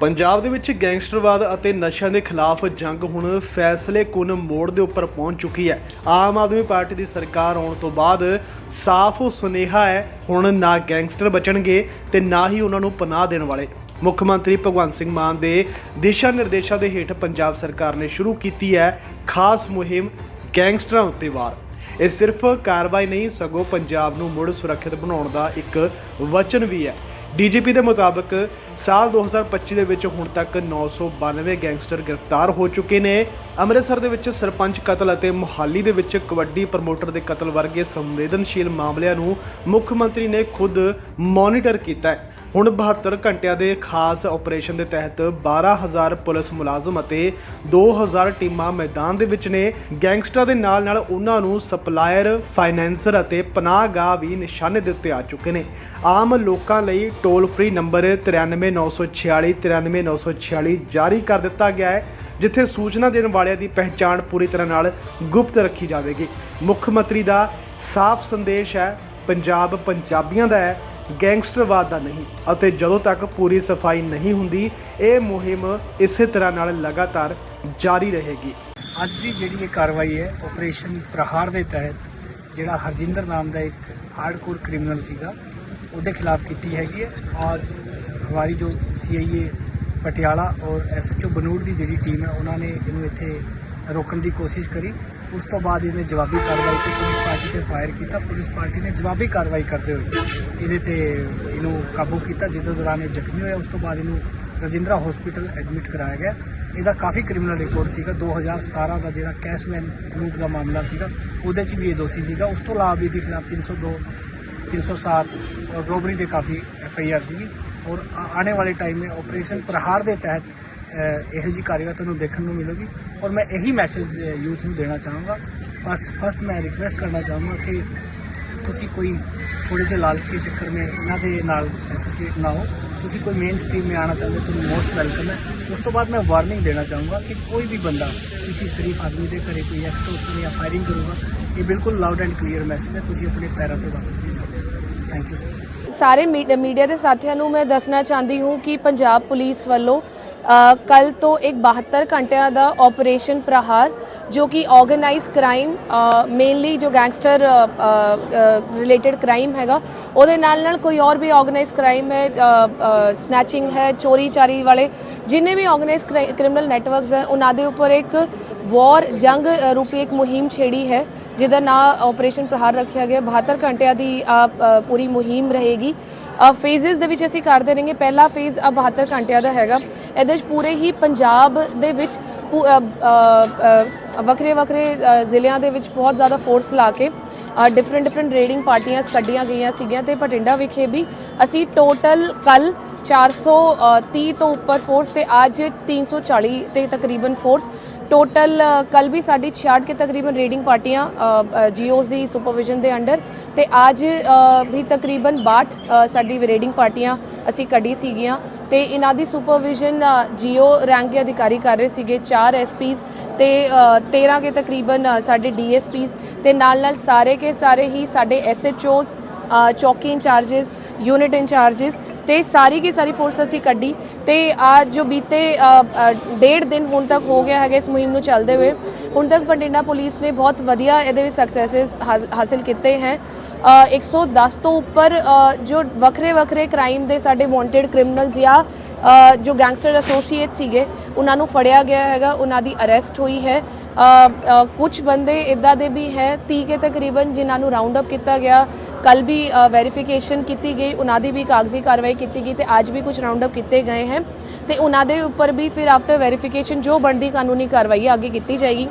ਪੰਜਾਬ ਦੇ ਵਿੱਚ ਗੈਂਗਸਟਰਵਾਦ ਅਤੇ ਨਸ਼ਿਆਂ ਦੇ ਖਿਲਾਫ ਜੰਗ ਹੁਣ ਫੈਸਲੇ-ਕੁਨ ਮੋੜ ਦੇ ਉੱਪਰ ਪਹੁੰਚ ਚੁੱਕੀ ਹੈ। ਆਮ ਆਦਮੀ ਪਾਰਟੀ ਦੀ ਸਰਕਾਰ ਆਉਣ ਤੋਂ ਬਾਅਦ ਸਾਫ਼ ਸੁਨੇਹਾ ਹੈ, ਹੁਣ ਨਾ ਗੈਂਗਸਟਰ ਬਚਣਗੇ ਤੇ ਨਾ ਹੀ ਉਹਨਾਂ ਨੂੰ ਪਨਾਹ ਦੇਣ ਵਾਲੇ। ਮੁੱਖ ਮੰਤਰੀ ਭਗਵੰਤ ਸਿੰਘ ਮਾਨ ਦੇ ਦਿਸ਼ਾ ਨਿਰਦੇਸ਼ਾਂ ਦੇ ਹੇਠ ਪੰਜਾਬ ਸਰਕਾਰ ਨੇ ਸ਼ੁਰੂ ਕੀਤੀ ਹੈ ਖਾਸ ਮੁਹਿੰਮ ਗੈਂਗਸਟਰਾਂ ਉੱਤੇ ਵਾਰ। ਇਹ ਸਿਰਫ ਕਾਰਵਾਈ ਨਹੀਂ, ਸਗੋਂ ਪੰਜਾਬ ਨੂੰ ਮੁੜ ਸੁਰੱਖਿਅਤ ਬਣਾਉਣ ਦਾ ਇੱਕ ਵਚਨ ਵੀ ਹੈ। ਡੀਜੀਪੀ ਦੇ ਮੁਤਾਬਕ ਸਾਲ 2025 ਦੇ ਵਿੱਚ ਹੁਣ ਤੱਕ 992 ਗੈਂਗਸਟਰ ਗ੍ਰਿਫਤਾਰ ਹੋ ਚੁੱਕੇ ਨੇ। ਅੰਮ੍ਰਿਤਸਰ ਦੇ ਵਿੱਚ ਸਰਪੰਚ ਕਤਲ ਅਤੇ ਮੁਹਾਲੀ ਦੇ ਵਿੱਚ ਕਬੱਡੀ ਪ੍ਰਮੋਟਰ ਦੇ ਕਤਲ ਵਰਗੇ ਸੰਵੇਦਨਸ਼ੀਲ ਮਾਮਲਿਆਂ ਨੂੰ ਮੁੱਖ ਮੰਤਰੀ ਨੇ ਖੁਦ ਮੋਨੀਟਰ ਕੀਤਾ ਹੈ। ਹੁਣ 72 ਘੰਟਿਆਂ ਦੇ ਖਾਸ ਆਪਰੇਸ਼ਨ ਦੇ ਤਹਿਤ 12000 ਪੁਲਿਸ ਮੁਲਾਜ਼ਮ ਅਤੇ 2000 ਟੀਮਾਂ ਮੈਦਾਨ ਦੇ ਵਿੱਚ ਨੇ। ਗੈਂਗਸਟਰਾਂ ਦੇ ਨਾਲ ਨਾਲ ਉਹਨਾਂ ਨੂੰ ਸਪਲਾਇਰ, ਫਾਈਨੈਂਸਰ ਅਤੇ ਪਨਾਹਗਾਹ ਵੀ ਨਿਸ਼ਾਨੇ ਦੇ ਉੱਤੇ ਆ ਚੁੱਕੇ ਨੇ। ਆਮ ਲੋਕਾਂ ਲਈ ਟੋਲ ਫ੍ਰੀ ਨੰਬਰ 93946 93946 ਜਾਰੀ ਕਰ ਦਿੱਤਾ ਗਿਆ ਹੈ, ਜਿੱਥੇ ਸੂਚਨਾ ਦੇਣ ਵਾਲਿਆਂ ਦੀ ਪਹਿਚਾਣ ਪੂਰੀ ਤਰ੍ਹਾਂ ਨਾਲ ਗੁਪਤ ਰੱਖੀ ਜਾਵੇਗੀ। ਮੁੱਖ ਮੰਤਰੀ ਦਾ ਸਾਫ਼ ਸੰਦੇਸ਼ ਹੈ, ਪੰਜਾਬ ਪੰਜਾਬੀਆਂ ਦਾ ਹੈ, ਗੈਂਗਸਟਰਵਾਦ ਦਾ ਨਹੀਂ। ਅਤੇ ਜਦੋਂ ਤੱਕ ਪੂਰੀ ਸਫ਼ਾਈ ਨਹੀਂ ਹੁੰਦੀ, ਇਹ ਮੁਹਿੰਮ ਇਸੇ ਤਰ੍ਹਾਂ ਨਾਲ ਲਗਾਤਾਰ ਜਾਰੀ ਰਹੇਗੀ। ਅੱਜ ਦੀ ਜਿਹੜੀ ਇਹ ਕਾਰਵਾਈ ਹੈ ਆਪਰੇਸ਼ਨ ਪ੍ਰਹਾਰ ਦੇ ਤਹਿਤ, ਜਿਹੜਾ ਹਰਜਿੰਦਰ ਨਾਮ ਦਾ ਇੱਕ ਹਾਰਡਕੋਰ ਕ੍ਰਿਮੀਨਲ ਸੀਗਾ ਉਹਦੇ ਖਿਲਾਫ ਕੀਤੀ ਹੈਗੀ ਹੈ। ਅੱਜ ਹਮਾਰੀ ਜੋ ਸੀਆਈਏ ਪਟਿਆਲਾ ਔਰ ਐਸਐਚਓ ਬਨੂੜ ਦੀ ਜਿਹੜੀ ਟੀਮ ਹੈ, ਉਹਨਾਂ ਨੇ ਇਹਨੂੰ ਇੱਥੇ ਰੋਕਣ ਦੀ ਕੋਸ਼ਿਸ਼ ਕਰੀ। ਉਸ ਤੋਂ ਬਾਅਦ ਇਹਨੇ ਜਵਾਬੀ ਕਾਰਵਾਈ ਤੇ ਪੁਲਿਸ ਪਾਰਟੀ ਤੇ ਫਾਇਰ ਕੀਤਾ। ਪੁਲਿਸ ਪਾਰਟੀ ਨੇ ਜਵਾਬੀ ਕਾਰਵਾਈ ਕਰਦੇ ਹੋਏ ਇਹਦੇ ਤੇ ਇਹਨੂੰ ਕਾਬੂ ਕੀਤਾ ਜਿਹਦੇ ਦੌਰਾਨ ਇਹ ਜ਼ਖਮੀ ਹੋਇਆ। ਉਸ ਤੋਂ ਬਾਅਦ ਇਹਨੂੰ ਰਜਿੰਦਰਾ ਹਸਪੀਟਲ ਐਡਮਿਟ ਕਰਾਇਆ ਗਿਆ। ਇਹਦਾ ਕਾਫੀ ਕ੍ਰਿਮੀਨਲ ਰਿਕਾਰਡ ਸੀਗਾ। 2017 ਦਾ ਜਿਹੜਾ ਕੈਸ਼ਮੈਨ ਲੂਟ ਦਾ ਮਾਮਲਾ ਸੀਗਾ, ਉਹਦੇ 'ਚ ਵੀ ਇਹ ਦੋਸ਼ੀ ਸੀਗਾ। ਉਸ ਤੋਂ ਇਲਾਵਾ ਵੀ ਇਹਦੇ ਖਿਲਾਫ 302 307 और रोबरी ਦੇ ਕਾਫੀ ਐਫ ਆਈ ਆਰ ਸੀਗੀ ਔਰ ਆ- ਆਉਣੇ ਵਾਲੇ ਟਾਈਮ में ਆਪਰੇਸ਼ਨ ਪ੍ਰਹਾਰ ਦੇ ਤਹਿਤ ਅ, ਇਹੋ ਜੀ ਕਾਰਵਾਈ ਤੁਹਾਨੂੰ ਦੇਖਣ ਨੂੰ ਮਿਲੇਗੀ ਔਰ ਮੈਂ ਇਹੀ ਮੈਸੇਜ ਯੂਥ ਨੂੰ ਦੇਣਾ ਚਾਹਾਂਗਾ ਬਸ ਫਸਟ ਮੈਂ ਰਿਕਵੈਸਟ ਕਰਨਾ ਚਾਹਾਂਗਾ ਕਿ ਤੁਸੀਂ ਕੋਈ ਥੋੜੇ ਜਿਹੇ ਲਾਲਚੀ ਚੱਕਰ में ਇਹਨਾਂ ਦੇ ਨਾਲ ਐਸੋਸੀਏਟ ਨਾ ਹੋ ਤੁਸੀਂ ਕੋਈ ਮੇਨ ਸਟ੍ਰੀਮ में ਆਣਾ ਚਾਹੁੰਦੇ ਹੋ ਤਾਂ ਮੋਸਟ ਵੈਲਕਮ ਹੈ ਉਸ ਤੋਂ ਬਾਅਦ ਮੈਂ ਵਾਰਨਿੰਗ ਦੇਣਾ ਚਾਹੂੰਗਾ ਕਿ ਕੋਈ ਵੀ ਬੰਦਾ ਕਿਸੇ ਸ਼ਰੀਫ ਆਦਮੀ ਦੇ ਘਰੇ ਕੋਈ ਐਕਸਟੋਰਸ਼ਨ ਜਾਂ ਫਾਇਰਿੰਗ ਕਰੂਗਾ ਇਹ ਬਿਲਕੁਲ ਲਾਊਡ ਐਂਡ ਕਲੀਅਰ ਮੈਸੇਜ ਹੈ, ਤੁਸੀਂ ਆਪਣੇ ਪੈਰਾਂ ਤੇ ਵਾਪਸ ਨਹੀਂ ਜਾਓ। ਥੈਂਕ ਯੂ ਸਰ ਸਾਰੇ ਮੀਡੀਆ ਦੇ ਸਾਥੀਆਂ ਨੂੰ ਮੈਂ ਦੱਸਣਾ ਚਾਹੁੰਦੀ ਹਾਂ ਕਿ ਪੰਜਾਬ ਪੁਲਿਸ ਵੱਲੋਂ ਕੱਲ ਤੋਂ ਇੱਕ 72 ਘੰਟਿਆਂ ਦਾ ਆਪਰੇਸ਼ਨ ਪ੍ਰਹਾਰ ਜੋ ਕਿ ਆਰਗੇਨਾਈਜ਼ ਕ੍ਰਾਈਮ ਮੇਨਲੀ ਜੋ ਗੈਂਗਸਟਰ ਰਿਲੇਟਡ ਕ੍ਰਾਈਮ ਹੈਗਾ ਉਹਦੇ ਨਾਲ ਨਾਲ ਕੋਈ ਹੋਰ ਵੀ ਆਰਗੇਨਾਈਜ਼ ਕ੍ਰਾਈਮ ਹੈ ਸਨੈਚਿੰਗ ਹੈ ਚੋਰੀ ਚਾਰੀ ਵਾਲੇ ਜਿੰਨੇ ਵੀ ਆਰਗੇਨਾਈਜ਼ ਕ੍ਰਿਮੀਨਲ ਨੈਟਵਰਕਸ ਹੈ ਉਹਨਾਂ ਦੇ ਉੱਪਰ ਇੱਕ ਵਾਰ ਜੰਗ ਰੂਪੀ ਇੱਕ ਮੁਹਿੰਮ ਛੇੜੀ ਹੈ ਜਿਹਦਾ ਨਾਮ ਆਪਰੇਸ਼ਨ ਪ੍ਰਹਾਰ ਰੱਖਿਆ ਗਿਆ। 72 ਘੰਟਿਆਂ ਦੀ ਅ, ਪੂਰੀ ਮੁਹਿੰਮ ਰਹੇਗੀ। ਫੇਜ਼ਸ ਦੇ ਵਿੱਚ ਅਸੀਂ ਕਰਦੇ ਰਹਿੰਗੇ ਪਹਿਲਾ ਫੇਜ਼ 72 ਘੰਟਿਆਂ ਦਾ ਹੈਗਾ। ਇਹਦੇ ਵਿੱਚ ਪੂਰੇ ਹੀ ਪੰਜਾਬ ਦੇ ਵਿੱਚ ਵੱਖਰੇ ਵੱਖਰੇ ਜ਼ਿਲ੍ਹਿਆਂ ਦੇ ਵਿੱਚ ਬਹੁਤ ਜ਼ਿਆਦਾ ਫੋਰਸ ਲਾ ਕੇ ਡਿਫਰੈਂਟ ਡਿਫਰੈਂਟ ਰੇਡਿੰਗ ਪਾਰਟੀਆਂ ਕੱਢੀਆਂ ਗਈਆਂ ਸੀਗੀਆਂ ਤੇ ਭਟਿੰਡਾ ਵਿਖੇ ਵੀ ਅਸੀਂ ਟੋਟਲ ਕੱਲ 430 ਤੋਂ ਉੱਪਰ ਫੋਰਸ ਤੇ ਅੱਜ 340 ਤੇ ਤਕਰੀਬਨ ਫੋਰਸ ਟੋਟਲ ਕੱਲ ਵੀ ਸਾਡੀ 66 ਕੇ ਤਕਰੀਬਨ ਰੀਡਿੰਗ ਪਾਰਟੀਆਂ ਜੀਓਜ਼ ਦੀ ਸੁਪਰਵਿਜ਼ਨ ਦੇ ਅੰਡਰ ਤੇ ਅੱਜ ਵੀ ਤਕਰੀਬਨ 62 ਸਾਡੀ ਰੀਡਿੰਗ ਪਾਰਟੀਆਂ ਅਸੀਂ ਕੱਢੀ ਸੀਗੀਆਂ ਤੇ ਇਹਨਾਂ ਦੀ ਸੁਪਰਵਿਜ਼ਨ ਜੀਓ ਰੈਂਕ ਦੇ ਅਧਿਕਾਰੀ ਕਰ ਰਹੇ ਸੀਗੇ ਚਾਰ ਐਸਪੀਸ ਤੇ 13 ਕੇ ਤਕਰੀਬਨ ਸਾਡੇ ਡੀਐਸਪੀਸ ਤੇ ਨਾਲ ਨਾਲ ਸਾਰੇ ਕੇ ਸਾਰੇ ਹੀ ਸਾਡੇ ਐਸਐਚਓਸ ਚੌਕੀ ਇੰਚਾਰजेस ਯੂਨਿਟ ਇੰਚਾਰजेस ਤੇ ਸਾਰੀ ਕੀ ਸਾਰੀ ਫੋਰਸ ਅਸੀਂ ਕੱਢੀ ਤੇ ਆ ਜੋ ਬੀਤੇ ਡੇਢ ਦਿਨ ਹੁਣ ਤੱਕ ਹੋ ਗਿਆ ਹੈਗਾ ਇਸ ਮੁਹਿੰਮ ਨੂੰ ਚੱਲਦੇ ਹੋਏ। ਹੁਣ ਤੱਕ ਬਠਿੰਡਾ ਪੁਲਿਸ ਨੇ ਬਹੁਤ ਵਧੀਆ ਇਹਦੇ ਵਿੱਚ ਸਕਸੈਸਸ ਹਾਸਲ ਕੀਤੇ ਹੈ। ਅ, 110 ਤੋਂ ਉੱਪਰ ਜੋ ਵੱਖਰੇ ਵੱਖਰੇ ਕ੍ਰਾਈਮ ਦੇ ਸਾਡੇ ਵਾਂਟਡ ਕ੍ਰਿਮੀਨਲਸ ਜਾਂ ਜੋ ਗੈਂਗਸਟਰ ਐਸੋਸੀਏਟ ਸੀਗੇ, ਉਹਨਾਂ ਨੂੰ ਫੜਿਆ ਗਿਆ ਹੈਗਾ, ਉਹਨਾਂ ਦੀ ਅਰੈਸਟ ਹੋਈ ਹੈ। ਕੁਝ ਬੰਦੇ ਇਦਾਂ ਦੇ ਵੀ ਹੈ 30 ਕੇ ਤਕਰੀਬਨ ਜਿਨ੍ਹਾਂ ਨੂੰ ਰਾਉਂਡ ਅਪ ਕੀਤਾ ਗਿਆ। ਕੱਲ ਵੀ ਵੈਰੀਫਿਕੇਸ਼ਨ ਕੀਤੀ ਗਈ, ਉਹਨਾਂ ਦੀ ਵੀ ਕਾਗਜ਼ੀ ਕਾਰਵਾਈ ਕੀਤੀ ਗਈ ਤੇ ਅੱਜ ਵੀ ਕੁਝ ਰਾਉਂਡ ਅਪ ਕੀਤੇ ਗਏ ਹਨ ਤੇ ਉਹਨਾਂ ਦੇ ਉੱਪਰ ਵੀ ਫਿਰ ਆਫਟਰ ਵੈਰੀਫਿਕੇਸ਼ਨ ਜੋ ਬਣਦੀ ਕਾਨੂੰਨੀ ਕਾਰਵਾਈ ਅੱਗੇ ਕੀਤੀ ਜਾਏਗੀ।